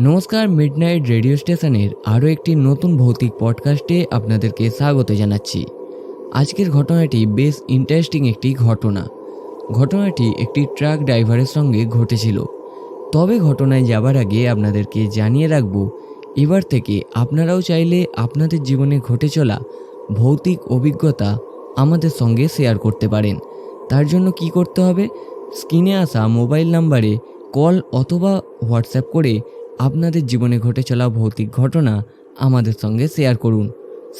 নমস্কার midnight radio স্টেশনের আরও একটি নতুন ভৌতিক পডকাস্টে আপনাদেরকে স্বাগত জানাচ্ছি। আজকের ঘটনাটি বেশ ইন্টারেস্টিং একটি ঘটনা। ঘটনাটি একটি ট্রাক ড্রাইভারের সঙ্গে ঘটেছিল। তবে ঘটনায় যাবার আগে আপনাদেরকে জানিয়ে রাখব, এবার থেকে আপনারাও চাইলে আপনাদের জীবনে ঘটে চলা ভৌতিক অভিজ্ঞতা আমাদের সঙ্গে শেয়ার করতে পারেন। তার জন্য কি করতে হবে? স্ক্রিনে আসা মোবাইল নাম্বারে কল অথবা হোয়াটসঅ্যাপ করে আপনাদের জীবনে ঘটে চলা ভৌতিক ঘটনা আমাদের সঙ্গে শেয়ার করুন।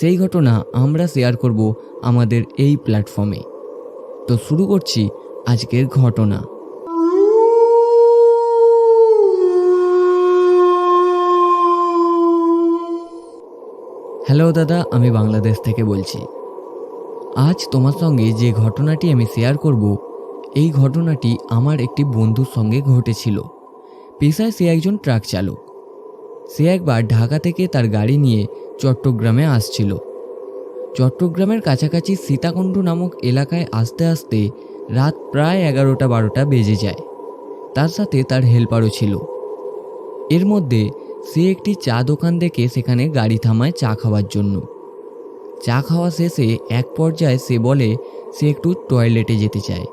সেই ঘটনা আমরা শেয়ার করব আমাদের এই প্ল্যাটফর্মে তো শুরু করছি আজকের ঘটনা। হ্যালো দাদা, আমি বাংলাদেশ থেকে বলছি। আজ তোমার সঙ্গে যে ঘটনাটি আমি শেয়ার করব, এই ঘটনাটি আমার একটি বন্ধুর সঙ্গে ঘটেছিল। পেশায় সে একজন ট্রাক চালক। সে একবার ঢাকা থেকে তার গাড়ি নিয়ে চট্টগ্রামে আসছিল। চট্টগ্রামের কাছাকাছি সীতাকুণ্ড নামক এলাকায় আসতে আসতে রাত প্রায় এগারোটা বারোটা বেজে যায়। তার সাথে তার হেল্পারও ছিল। এর মধ্যে সে একটি চা দোকান দেখে সেখানে গাড়ি থামায় চা খাওয়ার জন্য। চা খাওয়া শেষে এক পর্যায়ে সে বলে, সে একটু টয়লেটে যেতে চায়।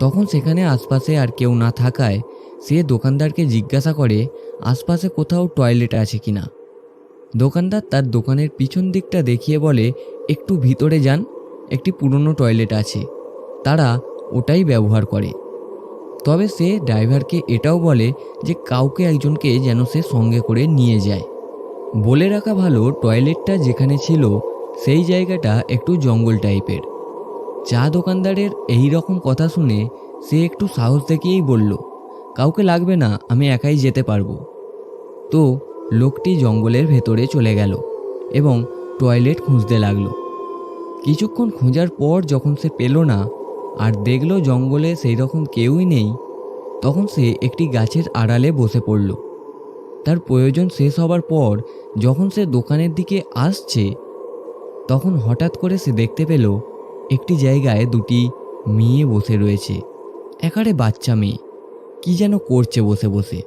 তখন সেখানে আশপাশে আর কেউ না থাকায় সে দোকানদারকে জিজ্ঞাসা করে, আশপাশে কোথাও টয়লেট আছে কিনা দোকানদার তার দোকানের পিছন দিকটা দেখিয়ে বলে, একটু ভিতরে যান, একটি পুরনো টয়লেট আছে। তারা ওটাই ব্যবহার করে। তবে সে ড্রাইভারকে এটাও বলে যে কাউকে একজনকে যেন সে সঙ্গে করে নিয়ে যায়। বলে রাখা ভালো, টয়লেটটা যেখানে ছিল, সেই জায়গাটা একটু জঙ্গল টাইপের। চা দোকানদারের এই রকম কথা শুনে সে একটু সাহস দেখিয়েই বলল কাউকে লাগবে না, আমি একাই যেতে পারব। তো লোকটি জঙ্গলের ভেতরে চলে গেল এবং টয়লেট খুঁজতে লাগল। কিছুক্ষণ খোঁজার পর যখন সে পেল না আর দেখল জঙ্গলে সেই রকম কেউই নেই, তখন সে একটি গাছের আড়ালে বসে পড়ল। তার প্রয়োজন শেষ হবার পর যখন সে দোকানের দিকে আসছে, তখন হঠাৎ করে সে দেখতে পেল একটি জায়গায় দুটি মেয়ে বসে রয়েছে, একারে বাচ্চা মেয়ে। কি যেন করছে বসে বসে।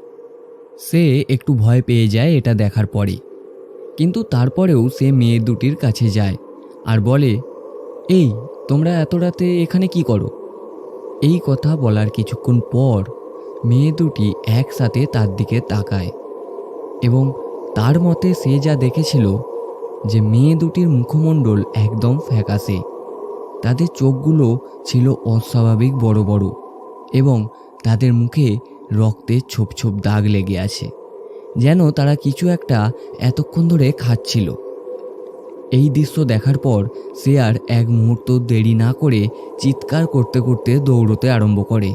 সে একটু ভয় পেয়ে যায় এটা দেখার পরে কিন্তু তারপরেও সে মেয়ে দুটির কাছে যায় আর বলে, এই, তোমরা এত রাতে এখানে কি করো? এই কথা বলার কিছুক্ষণ পর মেয়ে দুটি একসাথে তার দিকে তাকায় এবং তার মতে সে যা দেখেছিল যে মেয়ে দুটির মুখমণ্ডল একদম ফ্যাকাশে, তাদের চোখগুলো ছিল অস্বাভাবিক বড় বড় এবং তাদের মুখে রক্তের ছোপ ছোপ দাগ লেগে আছে, যেন তারা কিছু একটা এতক্ষণ ধরে খাচ্ছিল। এই দৃশ্য দেখার পর সে আর এক মুহূর্ত দেরি না করে চিৎকার করতে করতে দৌড়তে আরম্ভ করে।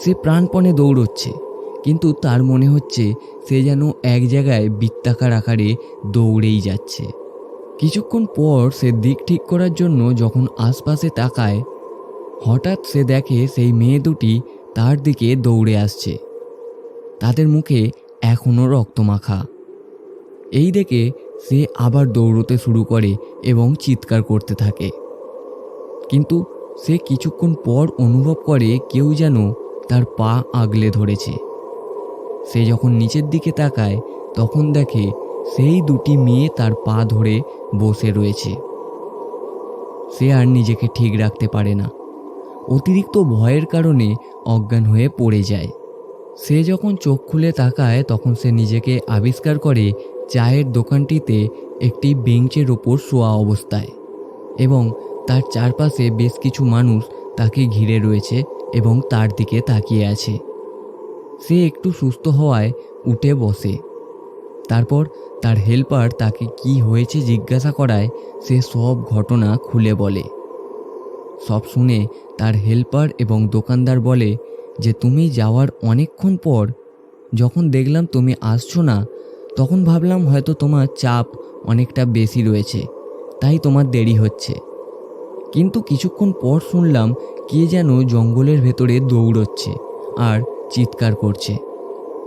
সে প্রাণপণে দৌড়চ্ছে, কিন্তু তার মনে হচ্ছে সে যেন এক জায়গায় বৃত্তাকার আকারে দৌড়েই যাচ্ছে। কিছুক্ষণ পর সে দিক ঠিক করার জন্য যখন আশপাশে তাকায়, হঠাৎ সে দেখে সেই মেয়ে দুটি তার দিকে দৌড়ে আসছে। তাদের মুখে এখনও রক্তমাখা। এই দেখে সে আবার দৌড়তে শুরু করে এবং চিৎকার করতে থাকে। কিন্তু সে কিছুক্ষণ পর অনুভব করে কেউ যেন তার পা আগলে ধরেছে। সে যখন নিচের দিকে তাকায়, তখন দেখে সেই দুটি মেয়ে তার পা ধরে বসে রয়েছে। সে আর নিজেকে ঠিক রাখতে পারে না। অতিরিক্ত ভয়ের কারণে অজ্ঞান হয়ে পড়ে যায়। সে যখন চোখ খুলে তাকায়, তখন সে নিজেকে আবিষ্কার করে চায়ের দোকানটিতে একটি বেঞ্চের ওপর শোয়া অবস্থায় এবং তার চারপাশে বেশ কিছু মানুষ তাকে ঘিরে রয়েছে এবং তার দিকে তাকিয়ে আছে। সে একটু সুস্থ হওয়ায় উঠে বসে। তারপর তার হেল্পার তাকে কি হয়েছে জিজ্ঞাসা করায় সে সব ঘটনা খুলে বলে। সব শুনে তার হেল্পার এবং দোকানদার বলে যে, তুমি যাওয়ার অনেকক্ষণ পর যখন দেখলাম তুমি আসছো না, তখন ভাবলাম হয়তো তোমার চাপ অনেকটা বেশি রয়েছে, তাই তোমার দেরি হচ্ছে। কিন্তু কিছুক্ষণ পর শুনলাম কে যেন জঙ্গলের ভেতরে দৌড়চ্ছে আর চিৎকার করছে।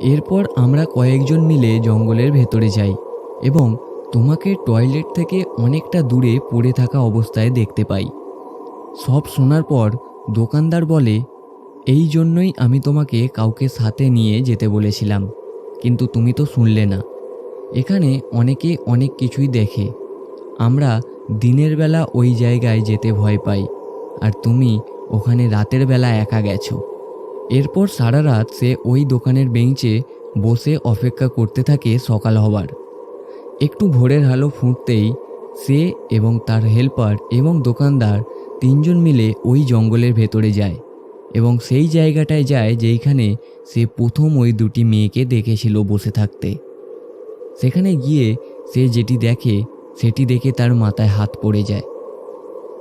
এরপর আমরা কয়েকজন মিলে জঙ্গলের ভেতরে যাই এবং তোমাকে টয়লেট থেকে অনেকটা দূরে পড়ে থাকা অবস্থায় দেখতে পাই। সব শোনার পর দোকানদার বলে, এই জন্যই আমি তোমাকে কাউকে সাথে নিয়ে যেতে বলেছিলাম, কিন্তু তুমি তো শুনলে না। এখানে অনেকে অনেক কিছুই দেখে। আমরা দিনের বেলা ওই জায়গায় যেতে ভয় পাই, আর তুমি ওখানে রাতের বেলা একা গেছো। এরপর সারা রাত সে ওই দোকানের বেঞ্চে বসে অপেক্ষা করতে থাকে সকাল হবার। একটু ভোরের হালো ফুটতেই সে এবং তার হেল্পার এবং দোকানদার তিনজন মিলে ওই জঙ্গলের ভেতরে যায় এবং সেই জায়গাটায় যায় যেইখানে সে প্রথম ওই দুটি মেয়েকে দেখেছিল বসে থাকতে। সেখানে গিয়ে সে যেটি দেখে, সেটি দেখে তার মাথায় হাত পড়ে যায়।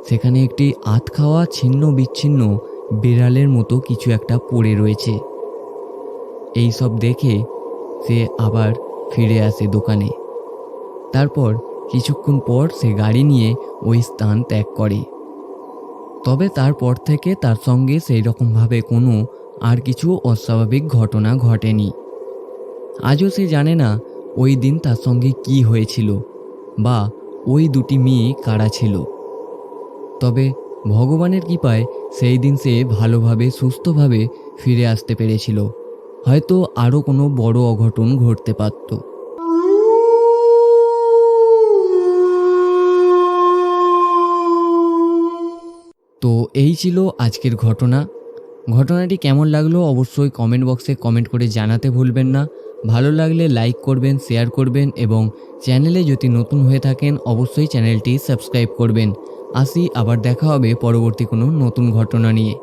সেখানে একটি আত খাওয়া ছিন্ন বিচ্ছিন্ন বিড়ালের মতো কিছু একটা পড়ে রয়েছে। এই সব দেখে সে আবার ফিরে আসে দোকানে। তারপর কিছুক্ষণ পর সে গাড়ি নিয়ে ওই স্থান ত্যাগ করে। তবে তারপর থেকে তার সঙ্গে সেই রকমভাবে কোনো আর কিছু অস্বাভাবিক ঘটনা ঘটেনি। আজও সে জানে না ওই দিন তার সঙ্গে কি হয়েছিল বা ওই দুটি মেয়ে কারা ছিল। তবে ভগবানের কৃপায় সেই দিন সে ভালোভাবে, সুস্থভাবে ফিরে আসতে পেরেছিল। হয়তো আরও কোনো বড় অঘটন ঘটতে পারত। এই ছিল আজকের ঘটনা। ঘটনাটি কেমন লাগল অবশ্যই কমেন্ট বক্সে কমেন্ট করে জানাতে ভুলবেন না। ভালো লাগলে লাইক করবেন শেয়ার করবেন এবং চ্যানেলে যদি নতুন হয়ে থাকেন, অবশ্যই চ্যানেলটি সাবস্ক্রাইব করবেন। আসি, আবার দেখা হবে পরবর্তী কোনো নতুন ঘটনা নিয়ে।